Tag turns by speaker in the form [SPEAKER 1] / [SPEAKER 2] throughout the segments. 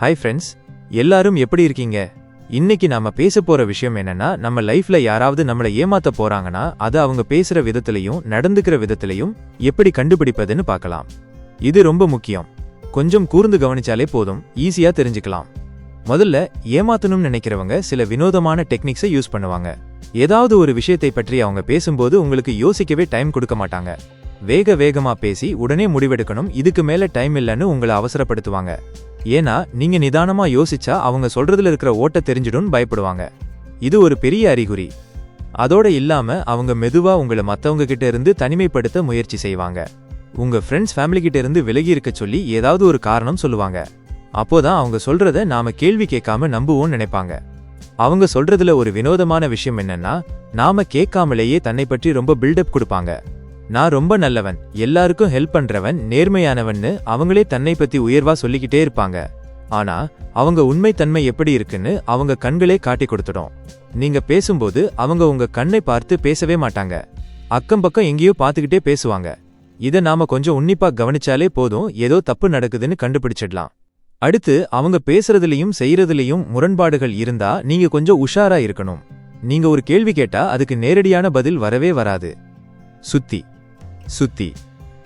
[SPEAKER 1] Hi friends எல்லாரும் எப்படி இருக்கீங்க? இன்னைக்கு நாம பேச போற விஷயம் என்னன்னா நம்ம லைஃப்ல யாராவது நம்மளை ஏமாத்த போறாங்கன்னா அது அவங்க பேசுற விதத்திலையும் நடந்துக்கிற விதத்திலையும் எப்படி கண்டுபிடிப்பதுன்னு பார்க்கலாம். இது ரொம்ப முக்கியம். கொஞ்சம் கூர்ந்து கவனிச்சாலே போதும் ஈஸியா தெரிஞ்சுக்கலாம். முதல்ல ஏமாத்தணும்னு நினைக்கிறவங்க சில வினோதமான டெக்னிக்ஸை யூஸ் பண்ணுவாங்க. ஏதாவது ஒரு விஷயத்தை பற்றி அவங்க பேசும்போது உங்களுக்கு யோசிக்கவே டைம் கொடுக்க மாட்டாங்க. வேக வேகமா பேசி உடனே முடிவெடுக்கணும் இதுக்கு மேல டைம் இல்லைன்னு உங்களை அவசரப்படுத்துவாங்க. ஏன்னா நீங்க நிதானமா யோசிச்சா அவங்க சொல்றதுல இருக்கிற ஓட்ட தெரிஞ்சிடும்னு பயப்படுவாங்க. இது ஒரு பெரிய அறிகுறி. அதோட இல்லாம அவங்க மெதுவா உங்களை மத்தவங்க கிட்ட இருந்து தனிமைப்படுத்த முயற்சி செய்வாங்க. உங்க ஃப்ரெண்ட்ஸ் ஃபேமிலி கிட்ட இருந்து விலகி இருக்க சொல்லி ஏதாவது ஒரு காரணம் சொல்லுவாங்க. அப்போதான் அவங்க சொல்றத நாம கேள்வி கேட்காம நம்புவோம்னு நினைப்பாங்க. அவங்க சொல்றதுல ஒரு வினோதமான விஷயம் என்னன்னா நாம கேட்காமலேயே தன்னை பற்றி ரொம்ப பில்டப் கொடுப்பாங்க. நான் ரொம்ப நல்லவன் எல்லாருக்கும் ஹெல்ப் பண்றவன் நேர்மையானவன்னு அவங்களே தன்னை பத்தி உயர்வா சொல்லிக்கிட்டே இருப்பாங்க. ஆனா அவங்க உண்மைத்தன்மை எப்படி இருக்குன்னு அவங்க கண்களே காட்டி கொடுத்துடும். நீங்க பேசும்போது அவங்க உங்க கண்ணை பார்த்து பேசவே மாட்டாங்க. அக்கம் பக்கம் எங்கேயோ பார்த்துக்கிட்டே பேசுவாங்க. இதை நாம கொஞ்சம் உன்னிப்பா கவனிச்சாலே போதும் ஏதோ தப்பு நடக்குதுன்னு கண்டுபிடிச்சிடலாம். அடுத்து அவங்க பேசுறதுலயும் செய்யறதுலயும் முரண்பாடுகள் இருந்தா நீங்க கொஞ்சம் உஷாரா இருக்கணும். நீங்க ஒரு கேள்வி கேட்டா அதுக்கு நேரடியான பதில் வரவே வராது. சுத்தி சுத்தி.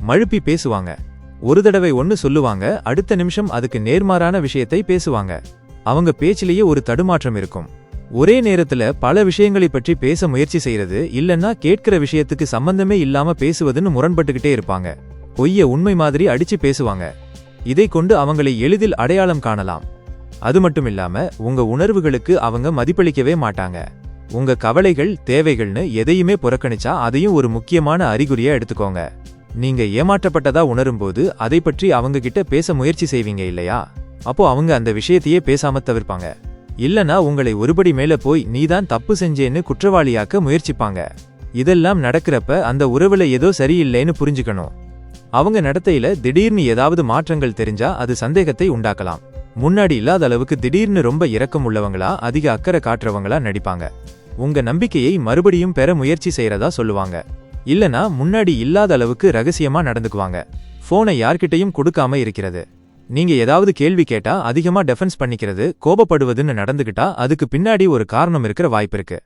[SPEAKER 1] மழுப்பி பேசுவாங்க. ஒரு தடவை ஒன்னு சொல்லுவாங்க அடுத்த நிமிஷம் அதுக்கு நேர்மாறான விஷயத்தை பேசுவாங்க. அவங்க பேச்சிலேயே ஒரு தடுமாற்றம் இருக்கும். ஒரே நேரத்துல பல விஷயங்களை பற்றி பேச முயற்சி செய்யறது இல்லன்னா கேட்கிற விஷயத்துக்கு சம்பந்தமே இல்லாம பேசுவதுன்னு முரண்பட்டுக்கிட்டே இருப்பாங்க. பொய்ய உண்மை மாதிரி அடிச்சு பேசுவாங்க. இதை கொண்டு அவங்களை எளிதில் அடையாளம் காணலாம். அது மட்டும் இல்லாம உங்க உணர்வுகளுக்கு அவங்க மதிப்பளிக்கவே மாட்டாங்க. உங்க கவலைகள் தேவைகள்னு எதையுமே புறக்கணிச்சா அதையும் ஒரு முக்கியமான அறிகுறியா எடுத்துக்கோங்க. நீங்க ஏமாற்றப்பட்டதா உணரும்போது அதை பற்றி அவங்க கிட்ட பேச முயற்சி செய்வீங்க இல்லையா? அப்போ அவங்க அந்த விஷயத்தையே பேசாம தவிர்ப்பாங்க. இல்லனா உங்களை ஒருபடி மேல போய் நீதான் தப்பு செஞ்சேன்னு குற்றவாளியாக்க முயற்சிப்பாங்க. இதெல்லாம் நடக்கிறப்ப அந்த உறவுல ஏதோ சரியில்லைன்னு புரிஞ்சுக்கணும். அவங்க நடத்தையில திடீர்னு ஏதாவது மாற்றங்கள் தெரிஞ்சா அது சந்தேகத்தை உண்டாக்கலாம். முன்னாடி இல்லாத அளவுக்கு திடீர்னு ரொம்ப இரக்கம் உள்ளவங்களா அதிக அக்கறை காட்டுறவங்களா நடிப்பாங்க. உங்க நம்பிக்கையை மறுபடியும் பெற முயற்சி செய்யறதா சொல்லுவாங்க. இல்லனா முன்னாடி இல்லாத அளவுக்கு ரகசியமா நடந்துக்குவாங்க. போனை யார்கிட்டயும் கொடுக்காம இருக்கிறது. நீங்க ஏதாவது கேள்வி கேட்டா அதிகமா டெஃபென்ஸ் பண்ணிக்கிறது கோபப்படுவதுன்னு நடந்துகிட்டா அதுக்கு பின்னாடி ஒரு காரணம் இருக்கிற வாய்ப்பு இருக்கு.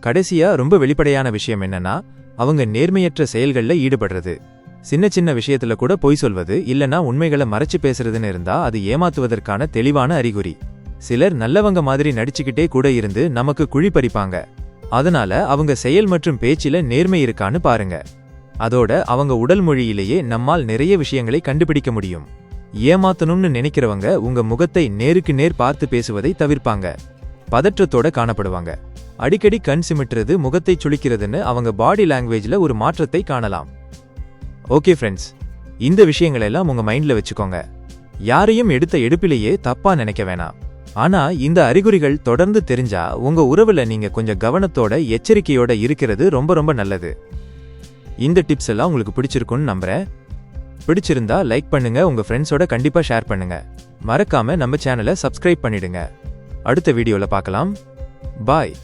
[SPEAKER 1] கடைசியா ரொம்ப வெளிப்படையான விஷயம் என்னன்னா அவங்க நேர்மையற்ற செயல்கள்ல ஈடுபடுறது. சின்ன சின்ன விஷயத்துல கூட பொய் சொல்வது இல்லனா உண்மைகளை மறைச்சு பேசுறதுன்னு இருந்தா அது ஏமாத்துவதற்கான தெளிவான அறிகுறி. சிலர் நல்லவங்க மாதிரி நடிச்சுக்கிட்டே கூட இருந்து நமக்கு குழி பறிப்பாங்க. அதனால அவங்க செயல் மற்றும் பேச்சில நேர்மை இருக்கான்னு பாருங்க. அதோட அவங்க உடல் மொழியிலேயே நம்மால் நிறைய விஷயங்களை கண்டுபிடிக்க முடியும். ஏமாத்தணும்னு நினைக்கிறவங்க உங்க முகத்தை நேருக்கு நேர் பார்த்து பேசுவதை தவிர்ப்பாங்க. பதற்றத்தோட காணப்படுவாங்க. அடிக்கடி கண் சிமிட்டுறது முகத்தை சுளிக்கிறதுன்னு அவங்க பாடி லாங்குவேஜ்ல ஒரு மாற்றத்தை காணலாம். ஓகே ஃப்ரெண்ட்ஸ் இந்த விஷயங்களெல்லாம் உங்க மைண்ட்ல வச்சுக்கோங்க. யாரையும் எடுத்த எடுப்பிலேயே தப்பா நினைக்க வேணாம். ஆனா இந்த அறிகுறிகள் தொடர்ந்து தெரிஞ்சா உங்க உறவுல நீங்க கொஞ்சம் கவனத்தோட எச்சரிக்கையோட இருக்கிறது ரொம்ப ரொம்ப நல்லது. இந்த டிப்ஸ் எல்லாம் உங்களுக்கு பிடிச்சிருக்கும்னு நம்புறேன். பிடிச்சிருந்தா லைக் பண்ணுங்க உங்க ஃப்ரெண்ட்ஸோட கண்டிப்பா ஷேர் பண்ணுங்க. மறக்காம நம்ம சேனலை சப்ஸ்கிரைப் பண்ணிடுங்க. அடுத்த வீடியோல பார்க்கலாம். பாய்.